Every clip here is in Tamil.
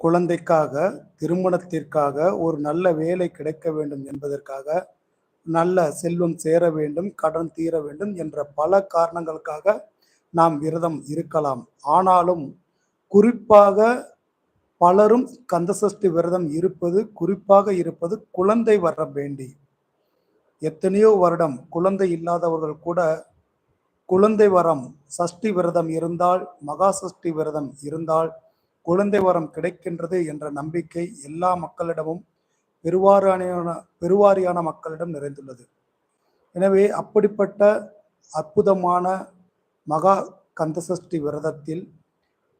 குழந்தைக்காக திருமணத்திற்காக ஒரு நல்ல வேலை கிடைக்க வேண்டும் என்பதற்காக நல்ல செல்வம் சேர வேண்டும் கடன் தீர வேண்டும் என்ற பல காரணங்களுக்காக நாம் விரதம் இருக்கலாம். ஆனாலும் குறிப்பாக பலரும் கந்தசஷ்டி விரதம் இருப்பது குறிப்பாக இருப்பது குழந்தை வர வேண்டி. எத்தனையோ வருடம் குழந்தை இல்லாதவர்கள் கூட குழந்தை வரம் சஷ்டி விரதம் இருந்தால் மகா சஷ்டி விரதம் இருந்தால் குழந்தை வரம் கிடைக்கின்றது என்ற நம்பிக்கை எல்லா மக்களிடமும் பெருவாரியான பெருவாரியான மக்களிடம் நிறைந்துள்ளது. எனவே அப்படிப்பட்ட அற்புதமான மகா கந்தசஷ்டி விரதத்தில்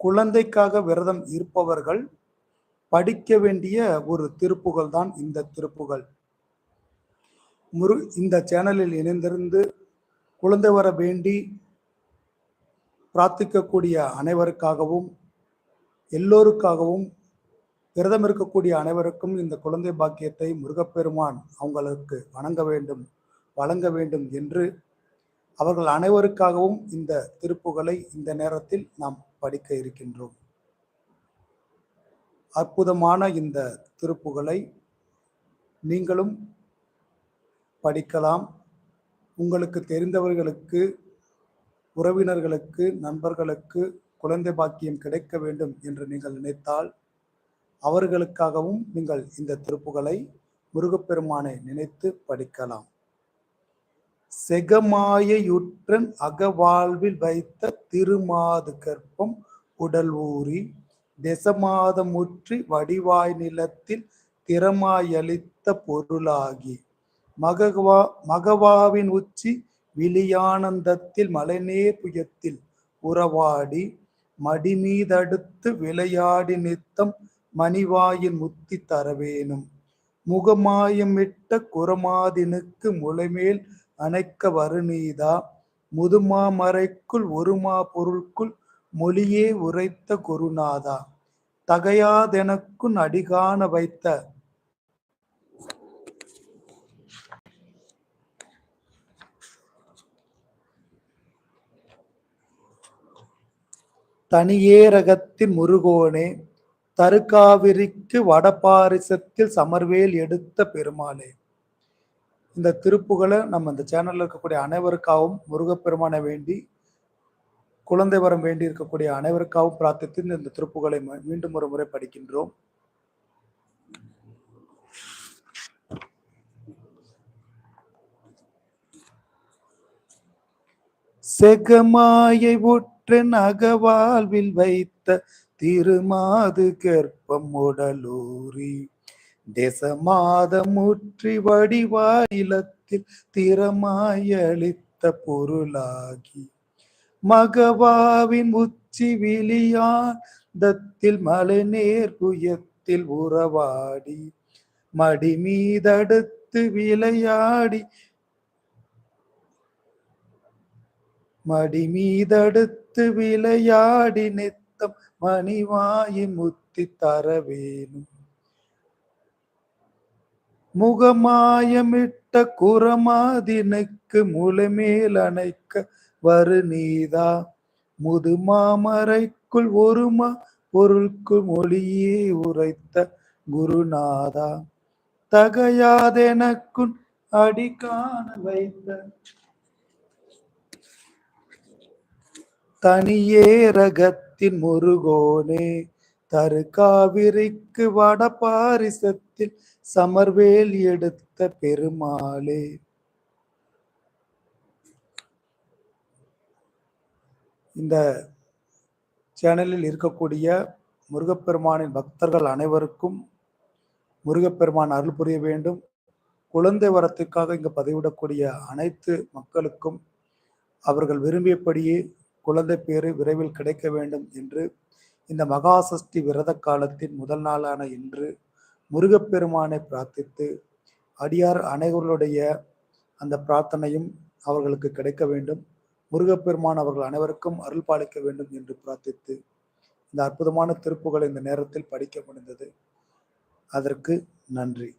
குழந்தைக்காக விரதம் இருப்பவர்கள் படிக்க வேண்டிய ஒரு திருப்புகள் தான் இந்த திருப்புகள் முரு இந்த சேனலில் இணைந்திருந்து குழந்தை வர வேண்டி பிரார்த்திக்கக்கூடிய அனைவருக்காகவும் எல்லோருக்காகவும் விரதம் இருக்கக்கூடிய அனைவருக்கும் இந்த குழந்தை பாக்கியத்தை முருகப்பெருமான் அவங்களுக்கு வணங்க வேண்டும் வழங்க வேண்டும் என்று அவர்கள் அனைவருக்காகவும் இந்த திருப்புகளை இந்த நேரத்தில் நாம் படிக்க இருக்கின்றோம். அற்புதமான இந்த திருப்புகளை நீங்களும் படிக்கலாம். உங்களுக்கு தெரிந்தவர்களுக்கு உறவினர்களுக்கு நண்பர்களுக்கு குழந்தை பாக்கியம் கிடைக்க வேண்டும் என்று நீங்கள் நினைத்தால் அவர்களுக்காகவும் நீங்கள் இந்த திருப்புகளை முருகப்பெருமானை நினைத்து படிக்கலாம். செகமாயுற்றன் அகவாழ்வில் வைத்த திருமாது கற்பம் உடல் ஊறி தெசமாதமுற்றி வடிவாய் நிலத்தில் திறமாயளித்த பொருளாகி மகவா மகவாவின் உச்சி விழியானந்தத்தில் மலைநேர் புயத்தில் உறவாடி மடிமீதடுத்து விளையாடி நித்தம் மணிவாயின் முத்தி தரவேணும் முகமாயமிட்ட குரமாதினுக்கு முளைமேல் அணைக்க வருநீதா? முதுமா மறைக்குள் ஒருமா பொருள்குள் மொழியே உரைத்த குருநாதா? தகையாதெனக்குன் அடிகாண வைத்த தனியேரகத்தின் முருகோனே தருக்காவிரிக்கு வடபாரிசத்தில் சமர்வேல் எடுத்த பெருமாளே இந்த திருப்புகளை நம்ம இந்த சேனலில் இருக்கக்கூடிய அனைவருக்காகவும் முருகப்பெருமானை வேண்டி குழந்தை வரம் வேண்டி இருக்கக்கூடிய அனைவருக்காகவும் பிரார்த்தித்து இந்த திருப்புகளை மீண்டும் ஒரு முறை படிக்கின்றோம். செகமாயை உற்றன் அகவாழ்வில் வைத்த திருமாது கற்பம் உடலூரி தேசமாதமுற்றி வடிவாயிலத்தில் திறமாயளித்த பொருளாகி. மகவாவின் உச்சி விழியாந்தத்தில் மலைநேர் புயத்தில் உறவாடி. மடி மீதடுத்து விளையாடி மடி மீதடுத்து விளையாடி நித்தம் மணிவாயி முத்தி தரவேணும். முகமாயமிட்ட குரமாதினுக்கு முளைமேல் அணைக்க வரு நீதா முது முதுமாமரைக்குள் ஒருமா பொருள்க்கு மொழியே உரைத்த குருநாதா. தகையாதெனக்குன் அடிக்கான வைத்த தனியே ரகத்தின் முருகோனே வட பாரிசத்தில் சமர்வேல் எடுத்த பெருமாளே. இந்த சேனலில் இருக்கக்கூடிய முருகப்பெருமானின் பக்தர்கள் அனைவருக்கும் முருகப்பெருமான் அருள் புரிய வேண்டும். குழந்தை வரத்துக்காக இங்கு பதிவிடக்கூடிய அனைத்து மக்களுக்கும் அவர்கள் விரும்பியபடியே குழந்தை பேறு விரைவில் கிடைக்க வேண்டும் என்று இந்த மகாசஷ்டி விரத காலத்தின் முதல் நாளான இன்று முருகப்பெருமானை பிரார்த்தித்து அடியார் அனைவர்களுடைய அந்த பிரார்த்தனையும் அவர்களுக்கு கிடைக்க வேண்டும். முருகப்பெருமான் அவர்கள் அனைவருக்கும் அருள் பாலிக்க வேண்டும் என்று பிரார்த்தித்து இந்த அற்புதமான திருப்புகள் இந்த நேரத்தில் படிக்க முடிந்தது. அதற்கு நன்றி.